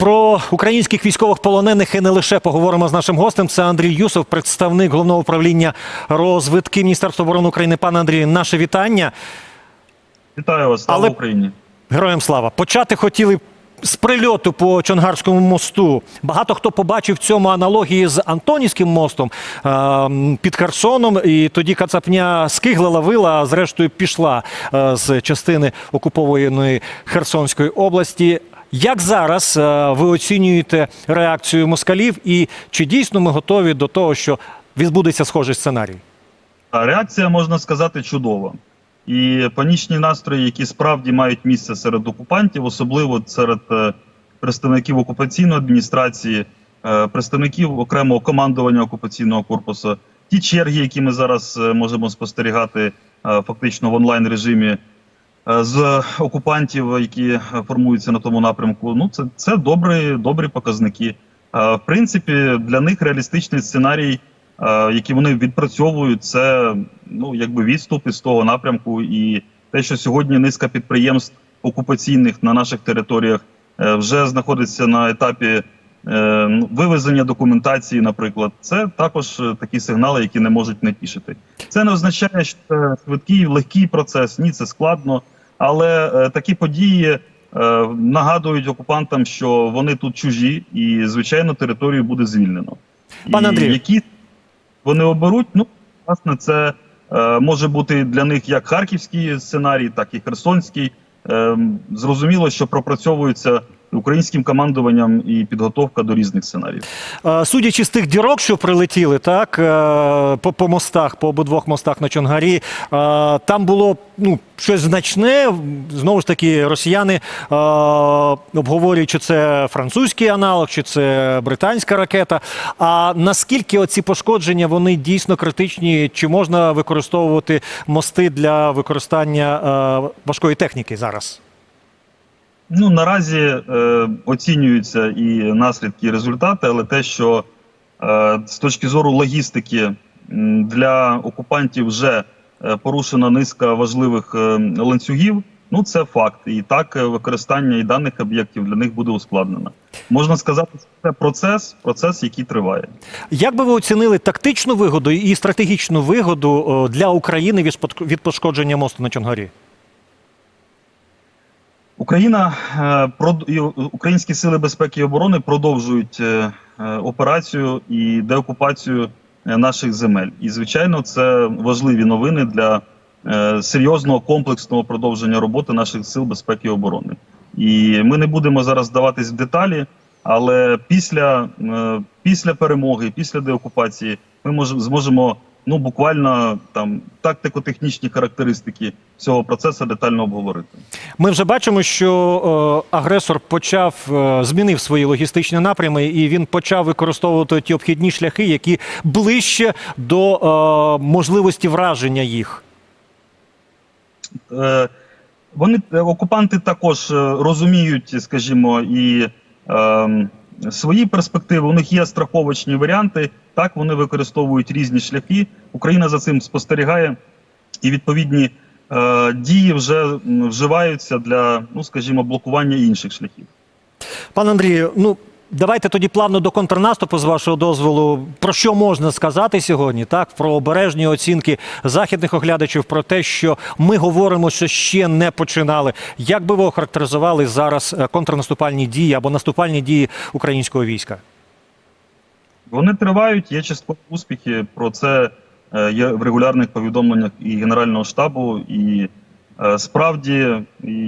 Про українських військових полонених і не лише поговоримо з нашим гостем. Це Андрій Юсов, представник головного управління розвитки Міністерства оборони України. Пане Андрію, наше вітання. Вітаю вас, слава Але- Україні. Героям слава. Почати хотіли з прильоту по Чонгарському мосту. Багато хто побачив в цьому аналогії з Антонівським мостом е, під Херсоном. І тоді Кацапня скиглила вила, а зрештою пішла е, з частини окупованої Херсонської області. Як зараз е, ви оцінюєте реакцію москалів, і чи дійсно ми готові до того, що відбудеться схожий сценарій? Реакція можна сказати чудова. І панічні настрої, які справді мають місце серед окупантів, особливо серед е, представників окупаційної адміністрації, е, представників окремого командування окупаційного корпусу, ті черги, які ми зараз можемо спостерігати фактично в онлайн режимі з окупантів, які е, формуються на тому напрямку. Ну це, це добрі, добрі показники. Е, В принципі, для них реалістичний сценарій, е, який вони відпрацьовують, це ну якби відступ із того напрямку, і те, що сьогодні низка підприємств окупаційних на наших територіях е, вже знаходиться на етапі е, вивезення документації, наприклад, це також е, такі сигнали, які не можуть не тішити. Це не означає, що це швидкий, легкий процес. Ні, це складно. Але е, такі події е, нагадують окупантам, що вони тут чужі, і звичайно територію буде звільнено. Пане І Андрію. які вони оберуть, ну власне, це е, може бути для них як харківський сценарій, так і херсонський. Е, зрозуміло, що пропрацьовується українським командуванням і підготовка до різних сценаріїв. Судячи з тих дірок, що прилетіли, так е, по, по мостах, по обидвох мостах на Чонгарі, е, там було ну, щось значне. Знову ж таки, росіяни е, обговорюють, чи це французький аналог, чи це британська ракета. А наскільки оці пошкодження вони дійсно критичні? Чи можна використовувати мости для використання важкої техніки зараз? Ну наразі е, оцінюються і наслідки, і результати, але те, що е, з точки зору логістики для окупантів вже е, порушена низка важливих е, ланцюгів. Ну це факт, і так е, використання і даних об'єктів для них буде ускладнено. Можна сказати, що це процес, процес, який триває. Як би ви оцінили тактичну вигоду і стратегічну вигоду для України від пошкодження мосту на Чонгарі? Україна е, українські сили безпеки і оборони продовжують е, е, операцію і деокупацію наших земель. І звичайно, це важливі новини для серйозного комплексного продовження роботи наших сил безпеки і оборони. І ми не будемо зараз здаватись в деталі, але після, після перемоги, після деокупації, ми може, зможемо ну буквально там тактико-технічні характеристики цього процесу детально обговорити. Ми вже бачимо, що е, агресор почав е, змінив свої логістичні напрями, і він почав використовувати ті обхідні шляхи, які ближче до е, можливості враження їх. Е, Вони е, окупанти також е, розуміють, скажімо, і е, свої перспективи. У них є страховочні варіанти. Так вони використовують різні шляхи. Україна за цим спостерігає, і відповідні е, дії вже вживаються для, ну скажімо, блокування інших шляхів. Пане Андрію, ну давайте тоді плавно до контрнаступу, з вашого дозволу. Про що можна сказати сьогодні? Так, про обережні оцінки західних оглядачів, про те, що ми говоримо, що ще не починали. Як би ви охарактеризували зараз е, контрнаступальні дії або наступальні дії українського війська? Вони тривають, є часткові успіхи. Про це е, є в регулярних повідомленнях і Генерального штабу. І е, справді,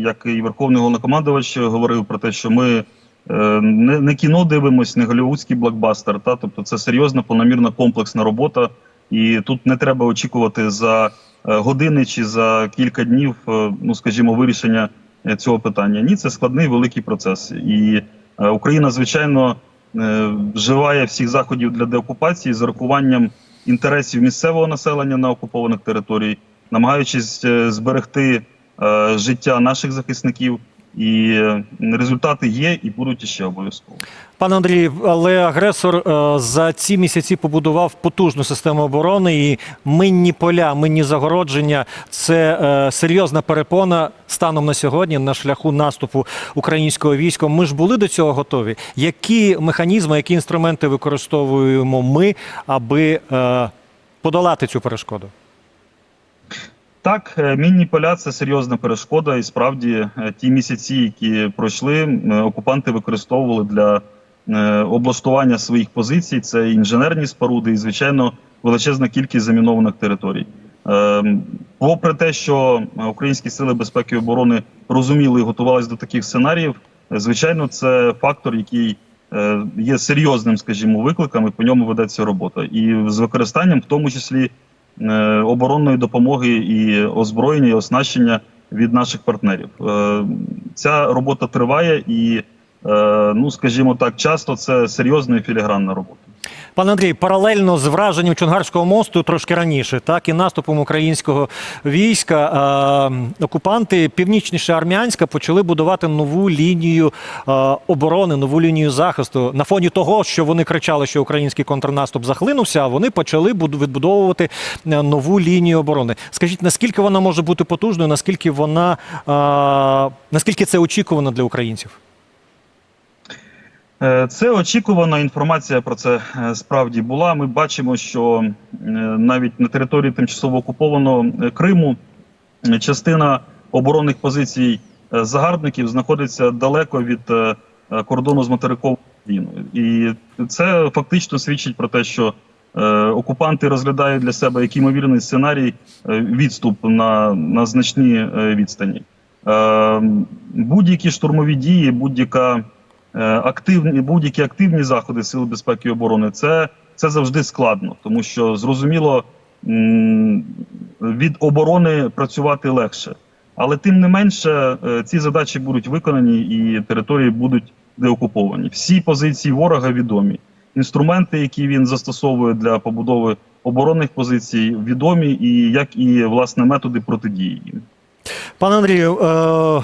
як і Верховний головнокомандувач говорив про те, що ми не, не кіно дивимось, не голівудський блокбастер. Та тобто це серйозна, планомірна комплексна робота. І тут не треба очікувати за е, години чи за кілька днів, е, ну скажімо, вирішення е, цього питання. Ні, це складний великий процес. І е, Україна, звичайно, е, вживає всіх заходів для деокупації з урахуванням інтересів місцевого населення на окупованих територіях, намагаючись е, зберегти е, життя наших захисників. І результати є і будуть іще обов'язково. Пане Андрію, але агресор е, за ці місяці побудував потужну систему оборони і минні поля, минні загородження це е, серйозна перепона станом на сьогодні на шляху наступу українського війська. Ми ж були до цього готові. Які механізми, які інструменти використовуємо ми, аби е, подолати цю перешкоду? Так, е, мінні поля це серйозна перешкода, і справді е, ті місяці, які пройшли, окупанти використовували для е, облаштування своїх позицій. Це інженерні споруди, і звичайно величезна кількість замінованих територій. Попри те, що українські сили безпеки і оборони розуміли і готувалися до таких сценаріїв, звичайно, це фактор, який є серйозним, скажімо, викликом, і по ньому ведеться робота, і з використанням, в тому числі оборонної допомоги і озброєння і оснащення від наших партнерів. Е, Ця робота триває і, е, ну скажімо так, часто це серйозна філігранна робота. Пане Андрій, паралельно з враженням Чонгарського мосту трошки раніше, так і наступом українського війська, е, окупанти північніше армянська почали будувати нову лінію е, оборони, нову лінію захисту. На фоні того, що вони кричали, що український контрнаступ захлинувся, а вони почали буд- відбудовувати е, нову лінію оборони. Скажіть, наскільки вона може бути потужною, наскільки вона е, наскільки це очікувано для українців? Е, Це очікувана інформація про це е, справді була. Ми бачимо, що е, навіть на території тимчасово окупованого Криму частина оборонних позицій загарбників знаходиться далеко від кордону з материковою Україною. І це фактично свідчить про те, що окупанти розглядають для себе як ймовірний сценарій відступ на, на значні відстані. Будь-які штурмові дії, будь-яка активні будь-які активні заходи сил безпеки і оборони це, це завжди складно, тому що зрозуміло від оборони працювати легше. Але тим не менше е, ці задачі будуть виконані і території будуть деокуповані. Всі позиції ворога відомі. Інструменти, які він застосовує для побудови оборонних позицій, відомі, і як і власне методи протидії їм. Пане Андрію, е,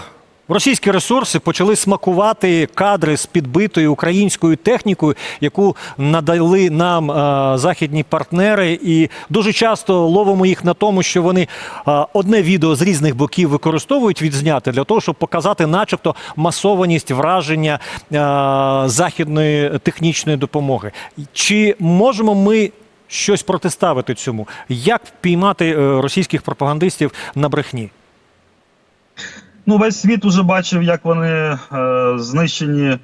російські ресурси почали смакувати кадри з підбитою українською технікою, яку надали нам е, західні партнери, і дуже часто ловимо їх на тому, що вони е, одне відео з різних боків використовують відзняти для того, щоб показати, начебто, масованість враження е, західної технічної допомоги. Чи можемо ми? Щось протиставити цьому, як впіймати е, російських пропагандистів на брехні? Ну, весь світ уже бачив, як вони е, знищені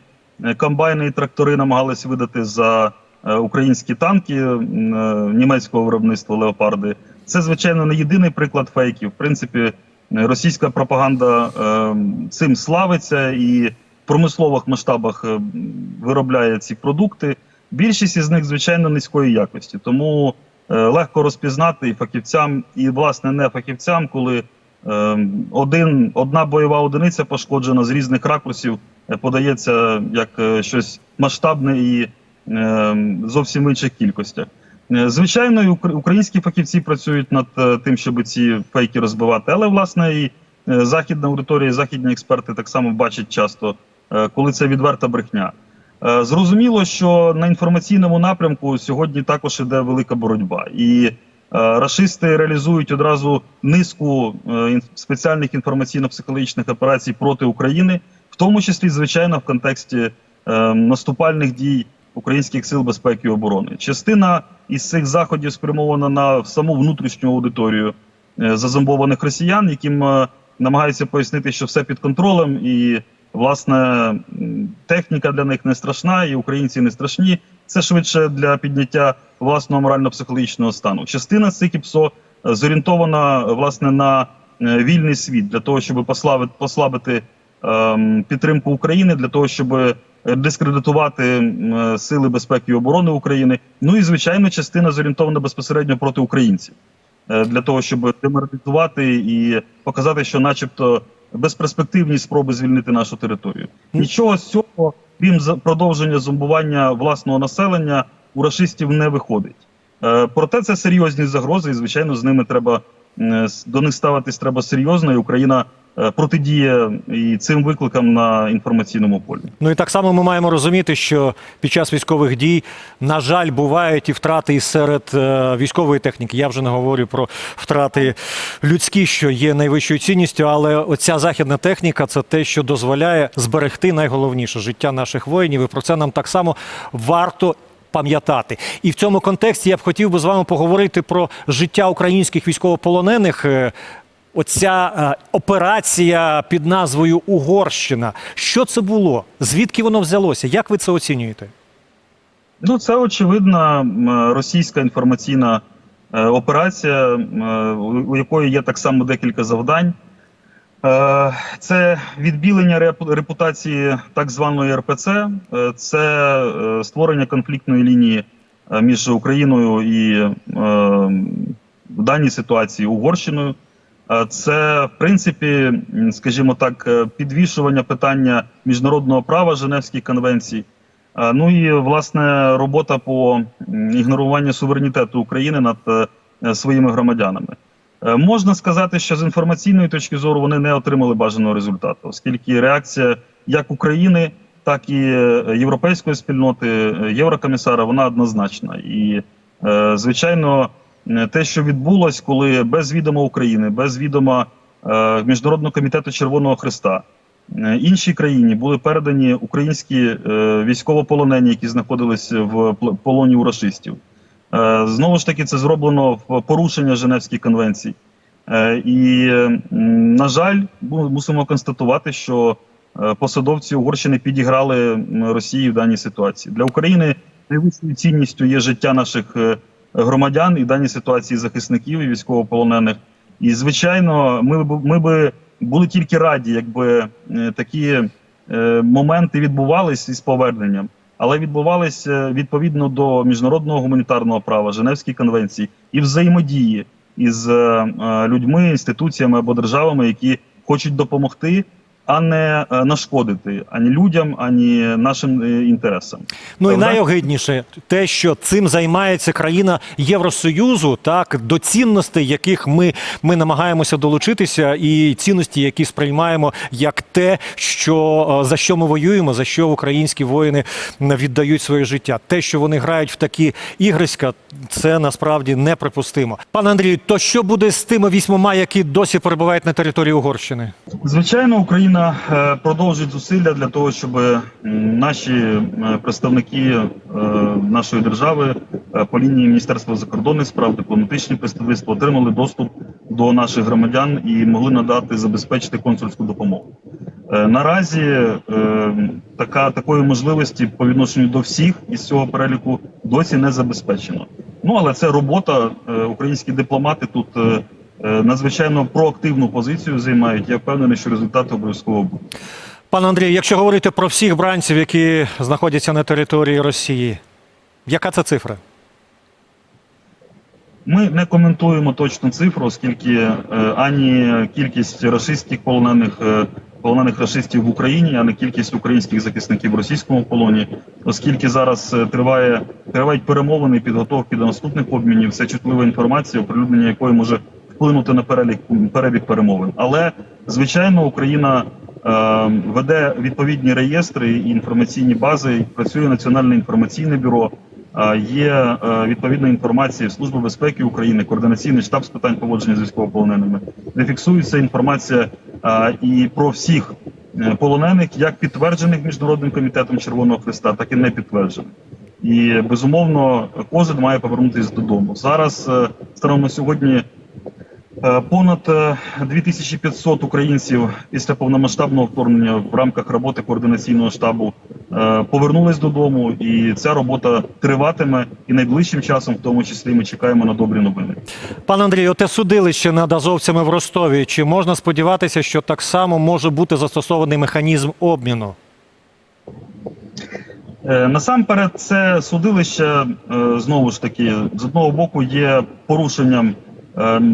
е, комбайни і трактори намагались видати за е, українські танки е, німецького виробництва леопарди. Це, звичайно, не єдиний приклад фейків. В принципі, російська пропаганда е, цим славиться і в промислових масштабах е, виробляє ці продукти. Більшість із них, звичайно, низької якості. Тому е, легко розпізнати і фахівцям, і власне не фахівцям, коли один, одна бойова одиниця пошкоджена з різних ракурсів, е, подається як е, щось масштабне і ем, зовсім інших кількостях. Е, Звичайно, українські фахівці працюють над тим, щоб ці фейки розбивати, але власне і західна аудиторія, і західні експерти так само бачать часто, коли це відверта брехня. Зрозуміло, що на інформаційному напрямку сьогодні також іде велика боротьба, і рашисти реалізують одразу низку е, спеціальних інформаційно-психологічних операцій проти України, в тому числі, звичайно, в контексті е, наступальних дій українських сил безпеки і оборони. Частина із цих заходів спрямована на саму внутрішню аудиторію е, зазомбованих росіян, яким е, намагаються пояснити, що все під контролем, і власне техніка для них не страшна, і українці не страшні. Це швидше для підняття власного морально-психологічного стану. Частина з цих ІПСО е, зорієнтована власне на е, вільний світ для того, щоб послабити, послабити ем, підтримку України, для того, щоб е, дискредитувати е, сили безпеки і оборони України. Ну і звичайно, частина зорієнтована безпосередньо проти українців е, для того, щоб деморалізувати і показати, що, начебто, безперспективні спроби звільнити нашу територію. Нічого з цього, крім продовження зомбування власного населення, у рашистів не виходить. Е, Проте це серйозні загрози, і звичайно, з ними треба е, до них ставитись треба серйозно. І Україна протидія і цим викликам на інформаційному полі. Ну і так само ми маємо розуміти, що під час військових дій, на жаль, бувають і втрати і серед е, військової техніки. Я вже не говорю про втрати людські, що є найвищою цінністю, але оця західна техніка це те, що дозволяє зберегти найголовніше життя наших воїнів. І про це нам так само варто. Пам'ятати, і в цьому контексті я б хотів би з вами поговорити про життя українських військовополонених. Е, Оця е, операція під назвою Угорщина. Що це було? Звідки воно взялося? Як ви це оцінюєте? Ну, це очевидна російська інформаційна е, операція, е, у якої є так само декілька завдань. Е, Це відбілення репутації так званої РПЦ, е, це е, створення конфліктної лінії е, між Україною і е, в даній ситуації Угорщиною. Е, Це, в принципі, скажімо так, е, підвішування питання міжнародного права Женевських конвенцій. Е, Ну і власне робота по ігноруванню суверенітету України над своїми громадянами. Можна сказати, що з інформаційної точки зору вони не отримали бажаного результату, оскільки реакція як України, так і європейської спільноти, єврокомісара, вона однозначна. І, звичайно, те, що відбулось, коли без відома України, без відома е, Міжнародного комітету Червоного Христа, е, іншій країні були передані українські е, військовополонені, які знаходились в полоні у рашистів. Е, Знову ж таки, це зроблено в порушення Женевських конвенцій. Е, І, м, на жаль, мусимо констатувати, що е, посадовці Угорщини підіграли Росії в даній ситуації. Для України найвищою цінністю є життя наших е, громадян і даній ситуації захисників і військовополонених. І, звичайно, ми б ми би були тільки раді, якби е, такі е, моменти відбувались із поверненням але відбувалися відповідно до міжнародного гуманітарного права, Женевської конвенції і взаємодії із е, е, людьми, інституціями або державами, які хочуть допомогти, а не е, нашкодити ані людям, ані нашим е, інтересам. Ну і Правда? найогидніше те, що цим займається країна Євросоюзу, так до цінностей, яких ми, ми намагаємося долучитися, і цінності, які сприймаємо як те, що е, за що ми воюємо, за що українські воїни віддають своє життя. Те, що вони грають в такі ігриська, це насправді неприпустимо. Пане Андрію, то що буде з тими вісьмома, які досі перебувають на території Угорщини? Звичайно, Україна е, продовжить зусилля для того, щоб наші е, представники е, нашої держави е, по лінії Міністерства закордонних справ, дипломатичні представництва отримали доступ до наших громадян і могли надати забезпечити консульську допомогу. Е, Наразі е, така такої можливості по відношенню до всіх із цього переліку досі не забезпечено. Ну але це робота. Е, Українські дипломати тут е, е, надзвичайно проактивну позицію займають. Я впевнений, що результати обов'язково будуть. Пане Андрію, якщо говорити про всіх бранців, які знаходяться на території Росії, яка це цифра? Ми не коментуємо точну цифру, оскільки е, ані кількість рашистських полонених е, полонених рашистів в Україні, ані кількість українських захисників в російському полоні, оскільки зараз е, триває тривають перемовини, підготовки до наступних обмінів. Це чутлива інформація, оприлюднення якої може вплинути на перелік перебіг перемовин. Але звичайно, Україна е, веде відповідні реєстри і інформаційні бази. Працює національне інформаційне бюро. А, Є е, відповідна інформація Служби безпеки України, координаційний штаб з питань поводження з військовополоненими, де фіксується інформація а, і про всіх е, полонених, як підтверджених міжнародним комітетом Червоного Христа, так і не підтверджених. І безумовно кожен має повернутися додому. Зараз е, станом на сьогодні е, понад е, 2500 українців після повномасштабного вторгнення в рамках роботи координаційного штабу е, повернулись додому, і ця робота триватиме. І найближчим часом, в тому числі, ми чекаємо на добрі новини. Пане Андрію, оте судилище над азовцями в Ростові. Чи можна сподіватися, що так само може бути застосований механізм обміну? Е, Насамперед, це судилище е, знову ж таки з одного боку є порушенням е,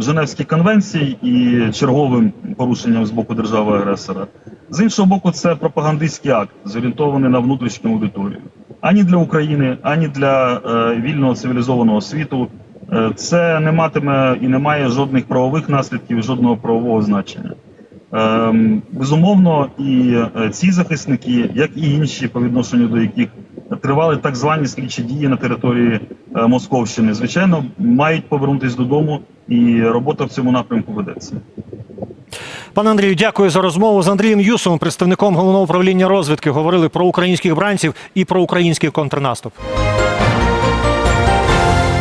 Женевських конвенцій і черговим порушенням з боку держави-агресора. З іншого боку, це пропагандистський акт, зорієнтований на внутрішню аудиторію. Ані для України, ані для е, вільного цивілізованого світу. Е, Це не матиме і не має жодних правових наслідків, жодного правового значення. Ем, Безумовно, і е, ці захисники, як і інші, по відношенню до яких тривали так звані слідчі дії на території е, Московщини, звичайно, мають повернутися додому, і робота в цьому напрямку ведеться. Пане Андрію, дякую за розмову з Андрієм Юсовим, представником головного управління розвідки. Говорили про українських бранців і про український контрнаступ.